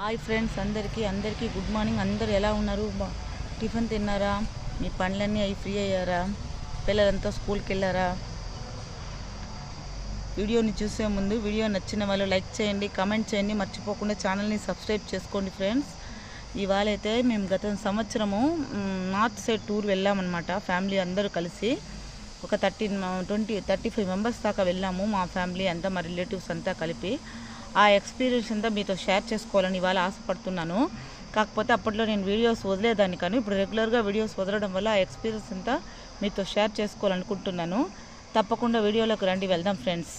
Hi friends అందరికీ అందరికీ good morning. అందరు ఎలా ఉన్నారు? టిఫిన్ తిన్నారా? మీ పనులన్నీ అవి ఫ్రీ అయ్యారా? పిల్లలంతా స్కూల్కి వెళ్ళారా? వీడియోని చూసే ముందు వీడియో నచ్చిన వాళ్ళు లైక్ చేయండి కమెంట్ చేయండి. మర్చిపోకుండా ఛానల్ని సబ్స్క్రైబ్ చేసుకోండి ఫ్రెండ్స్. ఇవాళ అయితే మేము గత సంవత్సరము నార్త్ సైడ్ టూర్ వెళ్ళామన్నమాట ఫ్యామిలీ అందరూ కలిసి. ఒక thirteen twenty thirty five members దాకా వెళ్ళాము మా ఫ్యామిలీ అంతా మా రిలేటివ్స్ అంతా కలిపి. ఆ ఎక్స్పీరియన్స్ అంతా మీతో షేర్ చేసుకోవాలని ఇవాళ ఆశపడుతున్నాను. కాకపోతే అప్పట్లో నేను వీడియోస్ వదిలేదాన్ని కానీ ఇప్పుడు రెగ్యులర్గా వీడియోస్ వదలడం వల్ల ఆ ఎక్స్పీరియన్స్ అంతా మీతో షేర్ చేసుకోవాలనుకుంటున్నాను. తప్పకుండా వీడియోలోకి రండి వెళ్దాం ఫ్రెండ్స్.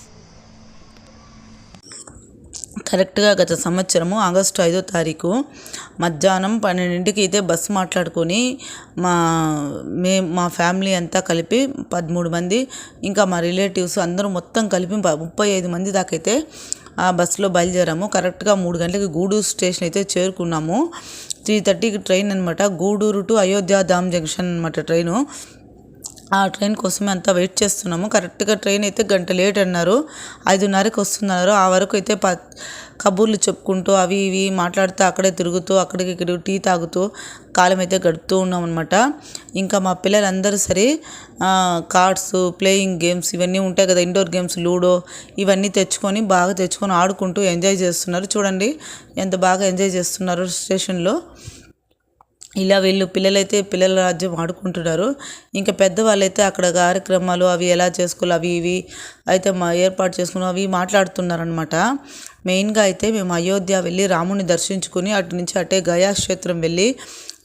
కరెక్ట్గా గత సంవత్సరము ఆగస్టు ఐదో తారీఖు మధ్యాహ్నం పన్నెండింటికి అయితే బస్సు మాట్లాడుకొని మా మే మా ఫ్యామిలీ అంతా కలిపి పదమూడు మంది ఇంకా మా రిలేటివ్స్ అందరూ మొత్తం కలిపి ముప్పై ఐదు మంది దాకైతే ఆ బస్సులో బయలుదేరాము. కరెక్ట్గా మూడు గంటలకి గూడూరు స్టేషన్ అయితే చేరుకున్నాము. త్రీ థర్టీకి ట్రైన్ అనమాట గూడూరు టు అయోధ్య ధామ్ జంక్షన్ అనమాట ట్రైను. ఆ ట్రైన్ కోసమే అంతా వెయిట్ చేస్తున్నాము. కరెక్ట్గా ట్రైన్ అయితే గంట లేట్ అన్నారు. ఐదున్నరకి వస్తున్నారు ఆ వరకు అయితే ప కబుర్లు చెప్పుకుంటూ అవి ఇవి మాట్లాడుతూ అక్కడే తిరుగుతూ అక్కడికి ఇక్కడ టీ తాగుతూ కాలం అయితే గడుపుతూ ఉన్నాం అనమాట ఇంకా మా పిల్లలందరూ సరే కార్డ్స్ ప్లేయింగ్ గేమ్స్ ఇవన్నీ ఉంటాయి కదా ఇండోర్ గేమ్స్ లూడో ఇవన్నీ తెచ్చుకొని బాగా తెచ్చుకొని ఆడుకుంటూ ఎంజాయ్ చేస్తున్నారు. చూడండి ఎంత బాగా ఎంజాయ్ చేస్తున్నారు స్టేషన్లో. ఇలా వీళ్ళు పిల్లలైతే పిల్లల రాజ్యం ఆడుకుంటున్నారు. ఇంకా పెద్దవాళ్ళైతే అక్కడ కార్యక్రమాలు అవి ఎలా చేసుకోవాలి అవి ఇవి అయితే మా ఏర్పాటు చేసుకుని అవి మాట్లాడుతున్నారనమాట మెయిన్గా అయితే మేము అయోధ్య వెళ్ళి రాముని దర్శించుకుని అటు నుంచి అటే గయా క్షేత్రం వెళ్ళి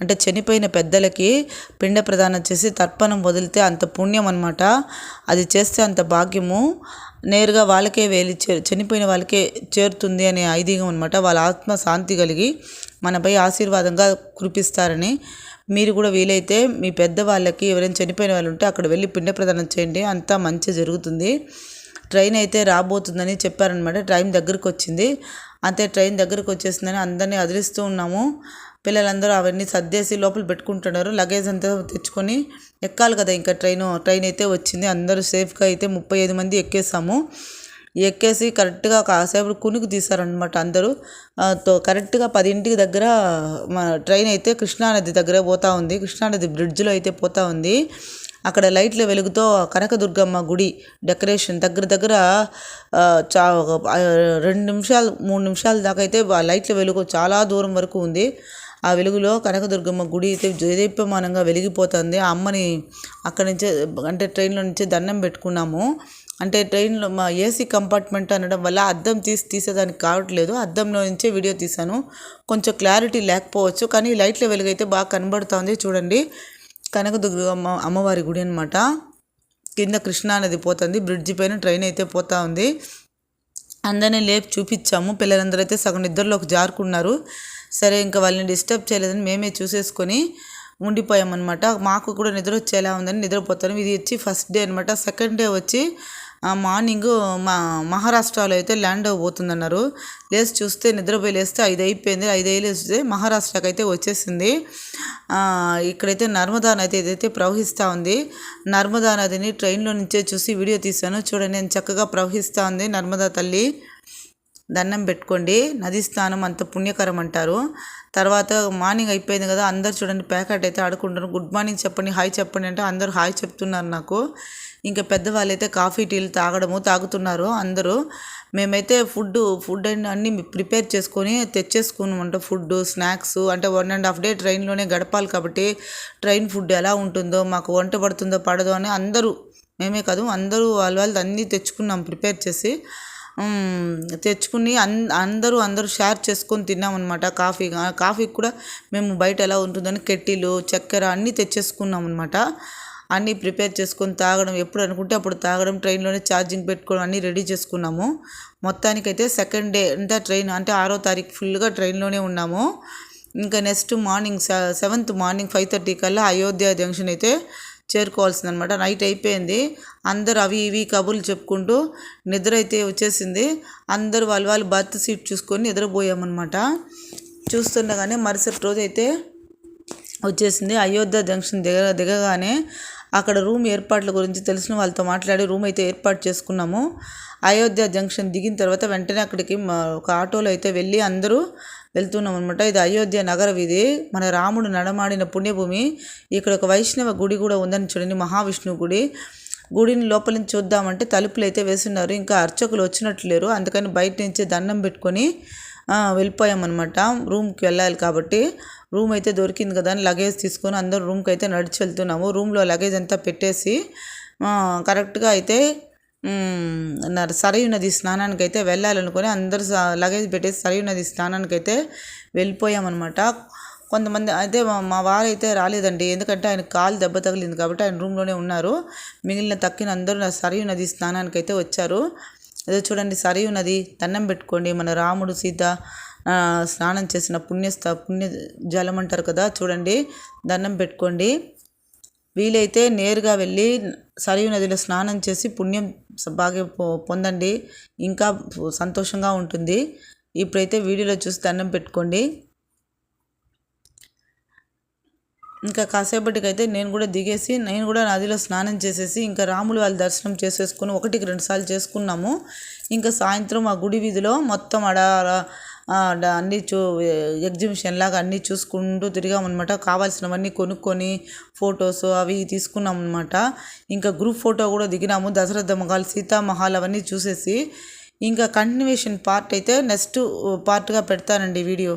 అంటే చనిపోయిన పెద్దలకి పిండ ప్రదానం చేసి తర్పణం వదిలితే అంత పుణ్యం అనమాట అది చేస్తే అంత భాగ్యము. నేరుగా వాళ్ళకే వేలి చే- చనిపోయిన వాళ్ళకే చేరుతుంది అనే ఐదీగం అనమాట వాళ్ళ ఆత్మ శాంతి కలిగి మనపై ఆశీర్వాదంగా కురిపిస్తారని మీరు కూడా వీలైతే మీ పెద్దవాళ్ళకి ఎవరైనా చనిపోయిన వాళ్ళు ఉంటే అక్కడ వెళ్ళి పిండ ప్రదానం చేయండి. అంతా మంచి జరుగుతుంది. ట్రైన్ అయితే రాబోతుందని చెప్పారనమాట ట్రైన్ దగ్గరకు వచ్చింది అంతే ట్రైన్ దగ్గరకు వచ్చేసిందని అందరినీ అదిలిస్తూ ఉన్నాము. పిల్లలందరూ అవన్నీ సర్దేసి లోపల పెట్టుకుంటున్నారు. లగేజ్ అంతా తెచ్చుకొని ఎక్కాలి కదా ఇంకా ట్రైన్. ట్రైన్ అయితే వచ్చింది. అందరూ సేఫ్గా అయితే ముప్పై ఐదు మంది ఎక్కేసాము. ఎక్కేసి కరెక్ట్గా కాసేపు కునుకు తీశారనమాట అందరూ. తో కరెక్ట్గా పదింటికి దగ్గర మా ట్రైన్ అయితే కృష్ణానది దగ్గర పోతా ఉంది. కృష్ణానది బ్రిడ్జ్లో అయితే పోతా ఉంది. అక్కడ లైట్ల వెలుగుతో కనకదుర్గమ్మ గుడి డెకరేషన్ దగ్గర దగ్గర చా రెండు నిమిషాలు మూడు నిమిషాల దాకా అయితే ఆ లైట్ల వెలుగు చాలా దూరం వరకు ఉంది. ఆ వెలుగులో కనకదుర్గమ్మ గుడి అయితే జయదీప్యమానంగా వెలిగిపోతుంది. ఆ అమ్మని అక్కడి నుంచే అంటే ట్రైన్లో నుంచి దండం పెట్టుకున్నాము. అంటే ట్రైన్లో మా ఏసీ కంపార్ట్మెంట్ అనడం వల్ల అద్దం తీసి తీసేదానికి కావట్లేదు. అద్దంలో నుంచే వీడియో తీశాను. కొంచెం క్లారిటీ లేకపోవచ్చు కానీ లైట్ల వెలుగైతే బాగా కనబడుతోంది. చూడండి కనకదుర్గమ్మ అమ్మవారి గుడి అనమాట కింద కృష్ణానది పోతుంది. బ్రిడ్జి పైన ట్రైన్ అయితే పోతా ఉంది. అందరినీ లేపి చూపించాము. పిల్లలందరూ అయితే సగం నిద్రలోకి జారుకున్నారు. సరే ఇంకా వాళ్ళని డిస్టర్బ్ చేయలేదని మేమే చూసేసుకొని ఉండిపోయామన్నమాట. మాకు కూడా నిద్ర వచ్చేలా ఉందని నిద్రపోతాను. ఇది వచ్చి ఫస్ట్ డే అనమాట సెకండ్ డే వచ్చి మార్నింగ్ మా మహారాష్ట్రలో అయితే ల్యాండ్ అవ్వబోతుందన్నారు లేచి చూస్తే నిద్రపోయి లేస్తే ఐదు అయిపోయింది ఐదు అయ్యి లేస్తే మహారాష్ట్రకి అయితే వచ్చేసింది ఇక్కడైతే నర్మదా నది ఏదైతే ప్రవహిస్తూ ఉంది నర్మదా నదిని ట్రైన్లో నుంచే చూసి వీడియో తీశాను. చూడండి నేను చక్కగా ప్రవహిస్తూ ఉంది నర్మదా తల్లి. దండం పెట్టుకోండి. నది స్నానం అంత పుణ్యకరం అంటారు. తర్వాత మార్నింగ్ అయిపోయింది కదా అందరు చూడండి ప్యాకెట్ అయితే ఆడుకుంటారు గుడ్ మార్నింగ్ చెప్పండి హాయ్ చెప్పండి అంటే అందరూ హాయ్ చెప్తున్నారు నాకు. ఇంకా పెద్దవాళ్ళు అయితే కాఫీ టీలు తాగడము తాగుతున్నారు అందరూ. మేమైతే ఫుడ్ ఫుడ్ అండ్ అన్నీ ప్రిపేర్ చేసుకొని తెచ్చేసుకున్నామంట ఫుడ్ స్నాక్స్. అంటే వన్ అండ్ హాఫ్ డే ట్రైన్లోనే గడపాలి కాబట్టి ట్రైన్ ఫుడ్ ఎలా ఉంటుందో మాకు వంట పడుతుందో పడదో అని అందరూ మేమే కాదు అందరూ వాళ్ళ వాళ్ళు అన్నీ తెచ్చుకున్నాం ప్రిపేర్ చేసి. తెచ్చుకుని అన్ అందరూ అందరూ షేర్ చేసుకొని తిన్నామన్నమాట. కాఫీ కాఫీ కూడా మేము బయట ఎలా ఉంటుందని కెట్టిలు చక్కెర అన్నీ తెచ్చేసుకున్నాం అనమాట అన్నీ ప్రిపేర్ చేసుకొని తాగడం ఎప్పుడు అనుకుంటే అప్పుడు తాగడం ట్రైన్లోనే ఛార్జింగ్ పెట్టుకోవడం అన్నీ రెడీ చేసుకున్నాము. మొత్తానికైతే సెకండ్ డే అంతా ట్రైన్ అంటే ఆరో తారీఖు ఫుల్గా ట్రైన్లోనే ఉన్నాము. ఇంకా next morning seventh morning five thirty కల్లా అయోధ్య జంక్షన్ అయితే చేరుకోవాల్సిందనమాట నైట్ అయిపోయింది. అందరు అవి ఇవి కబుర్లు చెప్పుకుంటూ నిద్ర అయితే వచ్చేసింది. అందరు వాళ్ళ వాళ్ళు బర్త్ సీట్ చూసుకొని నిద్రపోయామన్నమాట. చూస్తుండగానే మరుసటి రోజు అయితే వచ్చేసింది. అయోధ్య జంక్షన్ దిగ దిగగానే అక్కడ రూమ్ ఏర్పాట్ల గురించి తెలిసిన వాళ్ళతో మాట్లాడి రూమ్ అయితే ఏర్పాటు చేసుకున్నాము. అయోధ్య జంక్షన్ దిగిన తర్వాత వెంటనే అక్కడికి ఒక ఆటోలో అయితే వెళ్ళి అందరూ వెళ్తున్నాం అనమాట ఇది అయోధ్య నగరం ఇది మన రాముడు నడమాడిన పుణ్యభూమి. ఇక్కడ ఒక వైష్ణవ గుడి కూడా ఉందని చూడండి మహావిష్ణువు గుడి. గుడిని లోపల నుంచి చూద్దామంటే తలుపులు అయితే వేస్తున్నారు ఇంకా అర్చకులు వచ్చినట్లు లేరు. అందుకని బయట నుంచి దండం పెట్టుకొని వెళ్ళిపోయామన్నమాట. రూమ్కి వెళ్ళాలి కాబట్టి రూమ్ అయితే దొరికింది కదా అని లగేజ్ తీసుకొని అందరూ రూమ్కి అయితే నడిచి వెళ్తున్నాము. రూమ్లో లగేజ్ అంతా పెట్టేసి కరెక్ట్గా అయితే నా- సరయు నది స్నానానికి అయితే వెళ్ళాలనుకొని అందరూ లగేజ్ పెట్టేసి సరయు నది స్నానానికి అయితే వెళ్ళిపోయామన్నమాట. కొంతమంది అయితే మా వారు అయితే రాలేదండి. ఎందుకంటే ఆయన కాలు దెబ్బ తగిలింది కాబట్టి ఆయన రూమ్లోనే ఉన్నారు. మిగిలిన తక్కిన అందరూ సరయు నది స్నానానికి అయితే వచ్చారు. అదే చూడండి సరయు నది దండం పెట్టుకోండి. మన రాముడు సీత స్నానం చేసిన పుణ్యస్థ పుణ్య జలం అంటారు కదా చూడండి. దండం పెట్టుకోండి. వీలైతే నేరుగా వెళ్ళి సరియు నదిలో స్నానం చేసి పుణ్యం బాగా పొందండి. ఇంకా సంతోషంగా ఉంటుంది. ఇప్పుడైతే వీడియోలో చూసి దండం పెట్టుకోండి. ఇంకా కాసేపటికైతే నేను కూడా దిగేసి నేను కూడా నదిలో స్నానం చేసేసి ఇంకా రాములు వాళ్ళ దర్శనం చేసేసుకుని ఒకటికి రెండు సార్లు చేసుకున్నాము. ఇంకా సాయంత్రం ఆ గుడి వీధిలో మొత్తం ఆడ అన్నీ చూ ఎగ్జిబిషన్ లాగా అన్నీ చూసుకుంటూ తిరిగామన్నమాట. కావాల్సినవన్నీ కొనుక్కొని ఫొటోస్ అవి తీసుకున్నాం అనమాట ఇంకా గ్రూప్ ఫోటో కూడా దిగినాము. దశరథ మహాల్ సీతామహాల్ అవన్నీ చూసేసి. ఇంకా కంటిన్యూషన్ పార్ట్ అయితే నెక్స్ట్ uh, పార్ట్గా పెడతానండి వీడియో.